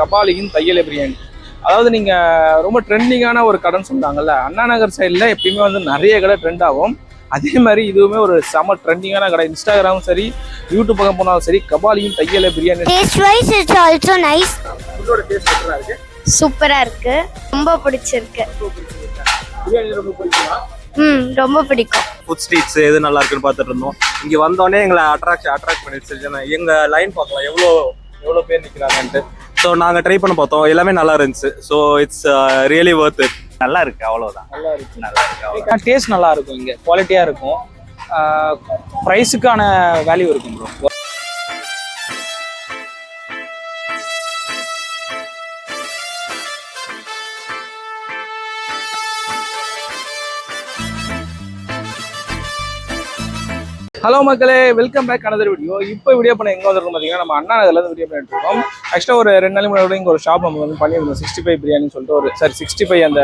கபாலியின் தையல் பிரியாணி. அதாவது நீங்க ரொம்ப ட்ரெண்டிங்கான ஒரு கடைன்னு சொல்றாங்கல்ல அண்ணா நகர் சைடில் எப்பயுமே வந்து நிறைய கடை ட்ரெண்ட் ஆகும். அதே மாதிரி இதுவுமே ஒரு செம ட்ரெண்டிங்கான கடை. இன்ஸ்டாகிராமும் சரி யூடியூப் பக்கம் போனாலும் சரி கபாலியின் தையல் biryani. Taste wise, it's also nice. ஃபுட்டோட டேஸ்ட் சூப்பரா இருக்கு? சூப்பரா இருக்கு. ரொம்ப பிடிச்சிருக்கு. பிரியாணி ரொம்ப பிடிக்குமா? ம் ரொம்ப பிடிக்கும். ஃபுட் ஸ்ட்ரீட்ஸ் எது நல்லா இருக்குன்னு பார்த்துட்டு இருந்தோம். இங்க வந்தோடனே எங்களை அட்ராக்ட் அட்ராக்ட் பண்ணிடுச்சு. எங்க லைன் பார்க்கலாம். எவ்வளோ எவ்வளோ பேர் நிற்கிறாங்கன்ட்டு ஸோ நாங்கள் ட்ரை பண்ண பார்த்தோம். எல்லாமே நல்லா இருந்துச்சு. So it's really worth it நல்லா இருக்கு அவ்வளவுதான். நல்லா இருக்கு. நல்லா இருக்கு. டேஸ்ட் நல்லா இருக்கும் இங்க. குவாலிட்டியா இருக்கும். ப்ரைஸுக்கான வேல்யூ இருக்கும் ப்ரோ ஹலோ மக்களே வெல்கம் பேக் அனதர் வீடியோ இப்போ வீடியோ பண்ண எங்கே வந்திருக்கோம் பார்த்தீங்கன்னா நம்ம அண்ணா நகர்லேருந்து வீடியோ பண்ணிட்டு இருக்கோம். ஆக்சுவலாக ஒரு ரெண்டு நாள் முன்னாடி இங்கே ஒரு ஷாப் நம்ம வந்து பண்ணியிருந்தோம். சிக்ஸ்டி ஃபைவ் பிரியாணின்னு சொல்லிட்டு ஒரு சாரி சிக்ஸ்டி ஃபைவ் அந்த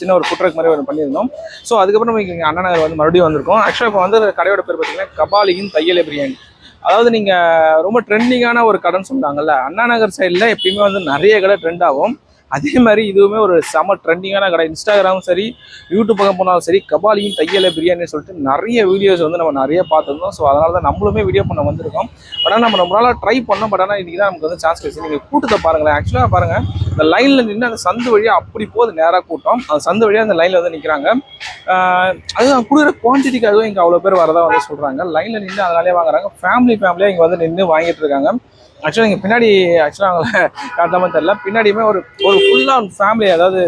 சின்ன ஒரு ஃபுட்ரக் மாதிரி ஒரு பண்ணியிருந்தோம். ஸோ அதுக்கப்புறம் நம்ம இங்கே அண்ணா நகர் வந்து மறுபடியும் வந்திருக்கோம். ஆக்சுவலாக இப்போ வந்து கடையோட பேர் பார்த்தீங்கன்னா கபாலியின் தையலை பிரியாணி. அதாவது நீங்கள் ரொம்ப ட்ரெண்டிங்கான ஒரு கடைன்னு சொன்னாங்கல்ல அண்ணா நகர் சைடில் எப்பயுமே வந்து நிறைய கடை ட்ரெண்ட் ஆகும். அதே மாதிரி இதுவுமே ஒரு செம ட்ரெண்டிங்கான கடை. இன்ஸ்டாகிராமும் சரி யூடியூப் பக்கம் போனாலும் சரி கபாலியும் தையல பிரியாணி சொல்லிட்டு நிறைய வீடியோஸ் வந்து நம்ம நிறைய பார்த்துருந்தோம். ஸோ அதனால தான் நம்மளுமே வீடியோ பண்ண வந்திருக்கோம். பட் ஆனால் நம்ம ரொம்ப நாளாக ட்ரை பண்ணோம். பட் ஆனால் இன்றைக்கி தான் நமக்கு வந்து சான்ஸ் கிடைச்சு. நீங்கள் கூட்டத்தை பாருங்களேன். ஆக்சுவலாக பாருங்கள் இந்த லைனில் நின்று அந்த சந்து வழியாக அப்படி போகுது நேராக கூட்டம். அந்த சந்து வழியாக அந்த லைனில் வந்து நிற்கிறாங்க அதுதான் கொடுக்குற குவான்டிட்டிக்காகவும் இங்கே அவ்வளோ பேர் வரதான் வந்து சொல்கிறாங்க லைனில் நின்று அதனாலே வாங்குறாங்க. ஃபேமிலி ஃபேமிலியாக இங்கே வந்து நின்று வாங்கிட்டு இருக்காங்க. ஆக்சுவலாக இங்கே பின்னாடி ஆக்சுவலாக அவங்கள காட்டாமல் தெரில பின்னாடியுமே ஒரு ஒரு ஃபுல்லாக ஃபேமிலி அதாவது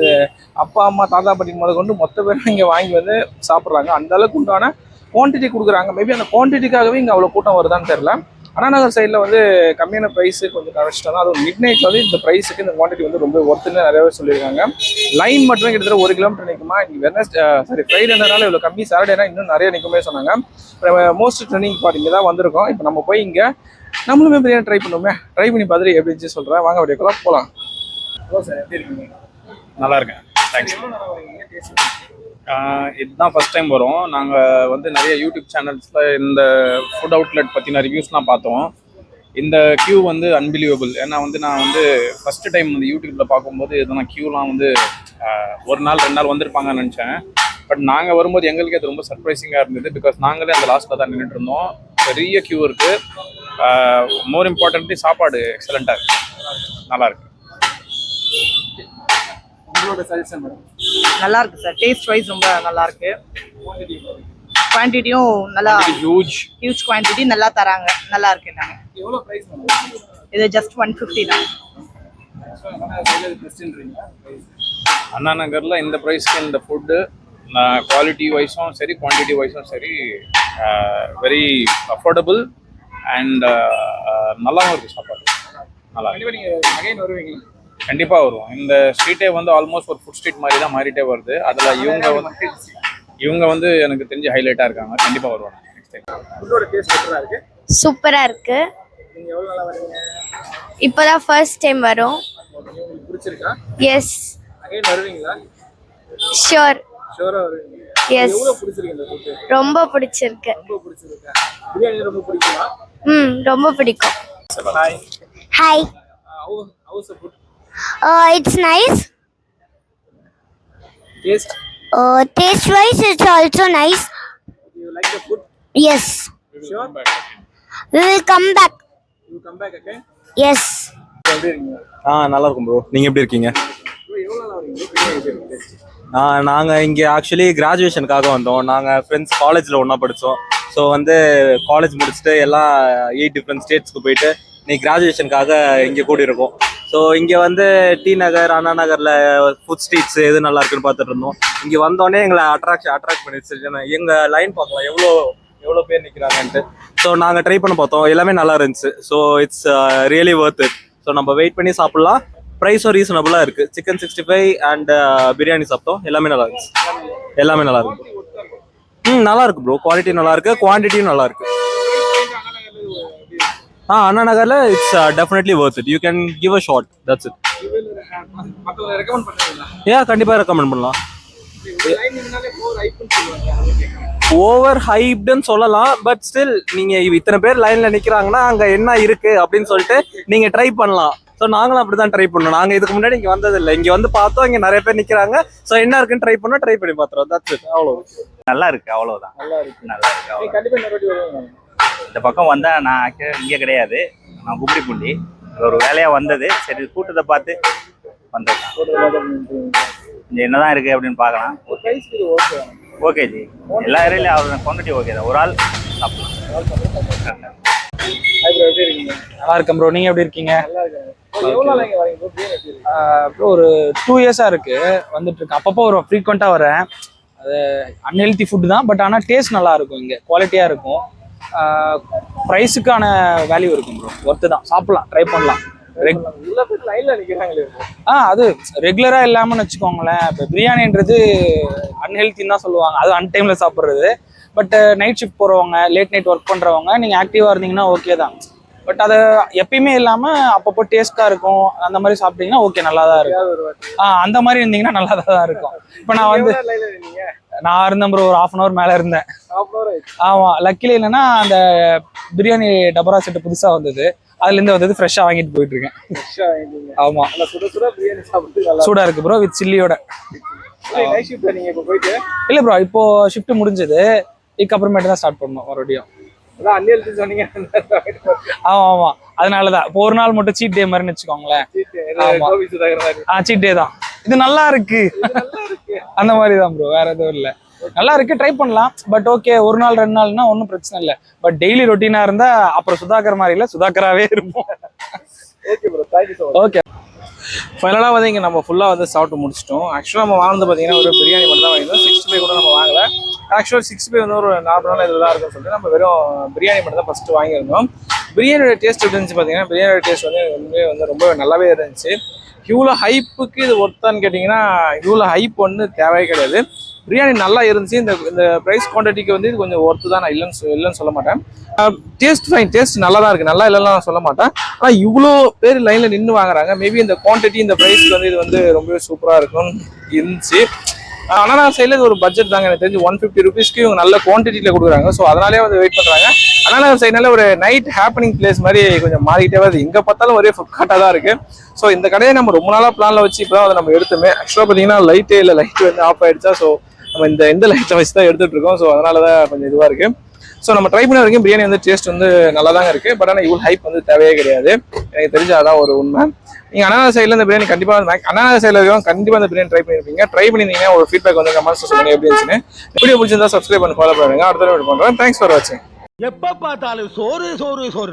அப்பா அம்மா தாத்தா பாட்டி முத கொண்டு மொத்த பேரும் இங்கே வாங்கி வந்து சாப்பிட்றாங்க. அந்த அளவுக்கு உண்டான குவான்டிட்டி கொடுக்குறாங்க. மேபி அந்த குவான்டிட்டிக்காகவே இங்கே அவ்வளோ கூட்டம் வருதான்னு தெரில அண்ணா நகர் சைடில் வந்து கம்மியான ப்ரைஸு கொஞ்சம் தான். அதுவும் மிட் நைட் வந்து இந்த ப்ரைஸுக்கு இந்த குவான்டிட்டி வந்து ரொம்ப ஒர்த்துன்னு நிறையவே சொல்லியிருக்காங்க. லைன் மட்டுமே கிட்டத்தட்ட ஒரு கிலோமீட்டர் நிற்குமா இங்கே வெனஸ் சாரி ஃப்ரைடேனால இவ்வளோ கம்மி. சாட்டர்டேனா இன்னும் நிறைய நிற்குமே சொன்னாங்க. மோஸ்ட் ட்ரெண்டிங் பார்ட் இங்கே தான் வந்திருக்கோம். இப்போ நம்ம போய் இங்கே நம்மளுமே பிரியாணி ட்ரை பண்ணுவோமே. ட்ரை பண்ணி பார்த்துட்டு எப்படி சொல்கிறேன் வாங்க அப்படியே போகலாம் ஹலோ சார் எப்படி இருக்கீங்க? நல்லா இருக்கேன். தேங்க்ஸ் இதுதான் ஃபர்ஸ்ட் டைம் வரும். நாங்கள் வந்து நிறைய யூடியூப் சேனல்ஸில் இந்த ஃபுட் அவுட்லெட் பற்றின ரிவ்யூஸ்லாம் பார்த்தோம். இந்த க்யூ வந்து அன்பிலீவபிள் ஏன்னா வந்து நான் வந்து ஃபஸ்ட்டு டைம் வந்து யூடியூப்பில் பார்க்கும்போது இதெல்லாம் க்யூலாம் வந்து ஒரு நாள் ரெண்டு நாள் வந்திருப்பாங்கன்னு நினச்சேன். பட் நாங்கள் வரும்போது எங்களுக்கு அது ரொம்ப சர்ப்ரைசிங்காக இருந்தது பிகாஸ் நாங்களே அந்த லாஸ்ட்டில் தான் நின்றுட்டு இருந்தோம். பெரிய க்யூ இருக்குது மோர் இம்பார்ட்டன்ட்லி சாப்பாடு எக்ஸலண்ட்டாக இருக்குது நல்லாயிருக்கு உங்களோட சஜஷன் மேடம் நல்லா இருக்கு சார். டேஸ்ட் வைஸ் ரொம்ப நல்லா இருக்கு குவான்டிட்டியும் நல்லா ஹியூஜ் ஹியூஜ் குவான்டிட்டி நல்லா தராங்க. நல்லா இருக்கு நாங்க எவ்வளோ ப்ரைஸ் மேடம் இது ஜஸ்ட் ஒன் ஃபிஃப்டி தான். அண்ணா நகரில் இந்த ப்ரைஸ்க்கு இந்த ஃபுட்டு குவாலிட்டி வைஸும் சரி குவான்டிட்டி வைஸும் சரி வெரி அஃபோர்டபுள் அண்ட் நல்லாவும் இருக்குது சாப்பாடு. நல்லா நீங்கள் அகைன் வருவீங்களா. கண்டிப்பாக வரும் இந்த ஸ்ட்ரீட்டே வந்து ஆல்மோஸ்ட் ஒரு ஃபுட் ஸ்ட்ரீட் மாதிரி தான் மாறிட்டே வருது. அதில் இவங்க வந்து இவங்க வந்து எனக்கு தெரிஞ்சு ஹைலைட்டாக இருக்காங்க. கண்டிப்பாக வருவாங்க. நெக்ஸ்ட் டைம் ஃபுட்டோட டேஸ்ட் சூப்பராக இருக்கு. இப்போதான் ஃபர்ஸ்ட் டைம் வரும். எஸ் வருவீங்க. எஸ் ரொம்ப பிடிச்சிருக்கு. ரொம்ப பிடிச்சிருக்கா. பிரியாணி ரொம்ப பிடிக்குமா? ரொம்ப பிடிக்கும் hi hi house food it's nice taste taste wise it's also nice you like the food yes sure we will come back. You come back again yes எப்படி இருக்கீங்க? ஆ நல்லா இருக்கும் ப்ரோ நீங்கள் எப்படி இருக்கீங்க? Taste? ஆ நாங்கள் இங்கே ஆக்சுவலி கிராஜுவேஷனுக்காக வந்தோம். நாங்கள் ஃப்ரெண்ட்ஸ் காலேஜில் ஒன்றா படித்தோம் ஸோ வந்து காலேஜ் முடிச்சுட்டு எல்லாம் எயிட் டிஃப்ரெண்ட் ஸ்டேட்ஸ்க்கு போயிட்டு நீ கிராஜுவேஷனுக்காக இங்கே கூடி இருக்கோம் ஸோ இங்கே வந்து டி நகர் அண்ணா நகரில் ஃபுட் ஸ்ட்ரீட்ஸ் எது நல்லா இருக்குன்னு பார்த்துட்டு இருந்தோம். இங்கே வந்தோடனே எங்களை அட்ராக்ஷன் அட்ராக்ட் பண்ணிடுச்சு எங்கள் லைன் பார்க்கலாம். எவ்வளோ எவ்வளோ பேர் நிற்கிறாங்கன்ட்டு ஸோ நாங்கள் ட்ரை பண்ண பார்த்தோம். எல்லாமே நல்லா இருந்துச்சு. So it's really worth it so நம்ம வெயிட் பண்ணி சாப்பிட்லாம். ப்ரைஸும் ரீசனபுளாக இருக்குது chicken sixty five and biryani சாப்பிட்டோம். எல்லாமே நல்லா இருந்துச்சு. எல்லாமே நல்லா இருக்கு ம் நல்லா இருக்கு ப்ரோ குவாலிட்டி நல்லா இருக்கு. குவான்டிட்டியும் நல்லா இருக்கு. ஆ அண்ணா நகர்ல it's definitely worth it you can give a shot that's it ஏன் கண்டிப்பாக ரெக்கமெண்ட் பண்ணலாம். ஓவர் ஹைப்டுன்னு சொல்லலாம் பட் ஸ்டில் நீங்க இத்தனை பேர் லைன்ல நிக்கிறாங்கன்னா அங்க என்ன இருக்கு அப்படின்னு சொல்லிட்டு நீங்க ட்ரை பண்ணலாம். ஸோ நாங்களும் அப்படிதான் ட்ரை பண்ணோம். நாங்க இதுக்கு முன்னாடி இங்க வந்தது இல்லை இங்க வந்து பார்த்தோம் இங்க நிறைய பேர் நிக்கிறாங்க. ஸோ என்ன இருக்குன்னு ட்ரை பண்ணோம் ட்ரை பண்ணி பார்த்துறோம். தட்ஸ் இட் அவ்வளோ நல்லா இருக்கு அவ்வளவுதான். நல்லா இருக்கு. நல்லா இருக்கு அவ்வளவுதான். இந்த பக்கம் வந்தால் நான் ஆக்சுவலாக இங்கே கிடையாது. நான் கும்மிடிப்பூண்டி ஒரு வேலையாக வந்தது. சரி கூட்டத்தை பார்த்து வந்ததுதான் என்ன தான் இருக்குது அப்படின்னு பார்க்கலாம். ஓகே ஜி. எல்லா ஏரியாலையும் அவர் குவான்டிட்டி ஓகே தான். ஒரு ஆள் சாப்பிடலாம். நல்லா இருக்கேன் ப்ரோ நீங்கள் எப்படி இருக்கீங்க? ப்ரோ ஒரு டூ இயர்ஸாக இருக்குது வந்துட்டு இருக்கு. அப்பப்போ ஒரு ஃப்ரீக்வெண்ட்டாக வரேன். அது அன்ஹெல்தி ஃபுட்டு தான் பட் ஆனால் டேஸ்ட் நல்லா இருக்கும் இங்கே. குவாலிட்டியாக இருக்கும். ப்ரைஸுக்கான வேல்யூ இருக்கும் ப்ரோ ஒர்த்து தான். சாப்பிடலாம் ட்ரை பண்ணலாம். ஆ அது ரெகுலராக இல்லாமல்னு வச்சுக்கோங்களேன். இப்போ பிரியாணின்றது அன்ஹெல்த்தின்னு தான் சொல்லுவாங்க. அது அன்டைமில் சாப்பிட்றது. பட் நைட் ஷிஃப்ட் போகிறவங்க லேட் நைட் ஒர்க் பண்ணுறவங்க நீங்கள் ஆக்டிவாக இருந்தீங்கன்னா ஓகே தான். பட் அது எப்பயுமே இல்லாமல் அப்பப்போ டேஸ்ட்டாக இருக்கும். அந்த மாதிரி சாப்பிட்டீங்கன்னா ஓகே நல்லா தான் இருக்கும். ஆ அந்த மாதிரி இருந்தீங்கன்னா நல்லா தான் இருக்கும். இப்போ நான் வந்து? நான் இருந்தேன் ப்ரோ ஒரு half அன் ஹவர் மேலே இருந்தேன். ஆமாம் லக்கில என்னன்னா அந்த பிரியாணி டபரா செட்டு புதுசாக வந்தது. அதுலேருந்து வந்தது ஃப்ரெஷ்ஷாக வாங்கிட்டு போயிட்டு இருக்கேன். Fresh ஆ வாங்கிட்டீங்க. ஆமாம் நல்லா சுட இருக்கு ப்ரோ வித் சில்லியோட இல்லை ப்ரோ இப்போ ஷிஃப்ட் முடிஞ்சது. இதுக்கப்புறமேட்டு தான் ஸ்டார்ட் பண்ணோம் மறுபடியும். அதான் unhealthy சொன்னீங்க. ஆமாம் ஆமாம் அதனால தான் இப்போ ஒரு நாள் மட்டும் சீட் டே மாதிரின்னு வச்சுக்கோங்களேன். ஆமா. கோபி சுதாகர் மாதிரி. ஆ சீட் டே தான். இது நல்லா இருக்கு. அந்த மாதிரி தான் ப்ரோ வேற எதுவும் இல்லை. நல்லா இருக்கு ட்ரை பண்ணலாம். பட் ஓகே ஒரு நாள் ரெண்டு நாள்னா ஒன்றும் பிரச்சனை இல்லை. பட் டெய்லி ரொட்டீனா இருந்தா அப்புறம் சுதாகர் மாதிரி இல்லை சுதாகராவே இருப்போம். ஓகே ஃபைனலாக வந்து இங்கே நம்ம ஃபுல்லாக வந்து சாப்பிட்டு முடிச்சிட்டோம். ஆக்சுவலாக நம்ம வாங்கினது பார்த்தீங்கன்னா ஒரு பிரியாணி மட்டும் தான் வாங்கியிருந்தோம். சிக்ஸ்டி ஃபைவ் கூட நம்ம வாங்கல. ஆக்சுவலாக சிக்ஸ்டி ஃபைவ் வந்து ஒரு நார்மலான இதில் தான் இருக்கும்னு சொல்லிட்டு நம்ம வெறும் பிரியாணி மட்டும் தான் ஃபஸ்ட்டு வாங்கியிருந்தோம். பிரியாணியோட டேஸ்ட் எப்படி இருந்துச்சு பார்த்தீங்கன்னா பிரியாணியோட டேஸ்ட் வந்து ரொம்பவே வந்து ரொம்ப நல்லாவே இருந்துச்சு. இவ்வளோ ஹைப்புக்கு இது ஒர்த்தான்னு கேட்டிங்கன்னா இவ்வளோ ஹைப் ஒன்று தேவையே கிடையாது. பிரியாணி நல்லா இருந்துச்சு. இந்த இந்த ப்ரைஸ் குவான்டிட்டிக்கு வந்து இது கொஞ்சம் ஒர்த்து தான் நான் இல்லைன்னு இல்லைன்னு சொல்ல மாட்டேன். டேஸ்ட் ஃபைன் டேஸ்ட் நல்லா தான் இருக்குது நல்லா இல்லைன்னு நான் சொல்ல மாட்டேன். ஆனால் இவ்வளோ பேர் லைனில் நின்று வாங்குறாங்க. மேபி இந்த குவான்டிட்டி இந்த ப்ரைஸ்க்கு வந்து இது வந்து ரொம்பவே சூப்பராக இருக்கும்னு இருந்துச்சு. ஆனால் நான் சைடில் ஒரு பட்ஜெட் தாங்க. எனக்கு தெரிஞ்சு ஒன் ஃபிஃப்டி ருபீஸ்க்கு இவங்க நல்ல குவான்டிட்டியில் கொடுக்குறாங்க. ஸோ அதனாலே வந்து வெயிட் பண்ணுறாங்க அதனால சைட்னால ஒரு நைட் ஹேப்பனிங் பிளேஸ் மாதிரி கொஞ்சம் மாறிக்கிட்டே வருது. எங்கே பார்த்தாலும் ஒரே ஃபுட்காட்டாக தான் இருக்குது ஸோ இந்த கடையை நம்ம ரொம்ப நாளாக பிளானில் வச்சு இப்போ அதை நம்ம எடுத்துமே. ஆக்சுவலாக பார்த்தீங்கன்னா லைட்டே இல்லை. லைட் வந்து ஆஃப் ஆயிடுச்சா? ஸோ நம்ம இந்த எந்த லைட்டை வச்சு தான் எடுத்துட்டு இருக்கோம் ஸோ அதனால தான் கொஞ்சம் இதுவாக இருக்குது ஸோ நம்ம ட்ரை பண்ண வரைக்கும் பிரியாணி வந்து டேஸ்ட் வந்து நல்லா தாங்க இருக்குது பட் ஆனால் இவ்வளோ ஹைப் வந்து தேவையே கிடையாது. எனக்கு தெரிஞ்ச அதான் ஒரு உண்மை. நீங்கள் அனாத சைடில் இந்த பிரியாணி கண்டிப்பாக வந்து அனாத சைடில் இருக்கவங்க கண்டிப்பாக இந்த பிரியாணி ட்ரை பண்ணியிருப்பீங்க ட்ரை பண்ணியிருந்தீங்கன்னா ஒரு ஃபீட்பேக் வந்து கமெண்ட்ஸ் சொல்லுங்கள் எப்படி இருந்துச்சுன்னு. வீடியோ பிடிச்சிருந்தா சப்ஸ்கிரைப் பண்ணி ஃபாலோ பண்ணுங்க. அடுத்த வீடியோ பண்ணுறேன் தேங்க்ஸ் ஃபார் வாட்சிங் எப்போ பார்த்தாலும் சோறு சோறு சோறு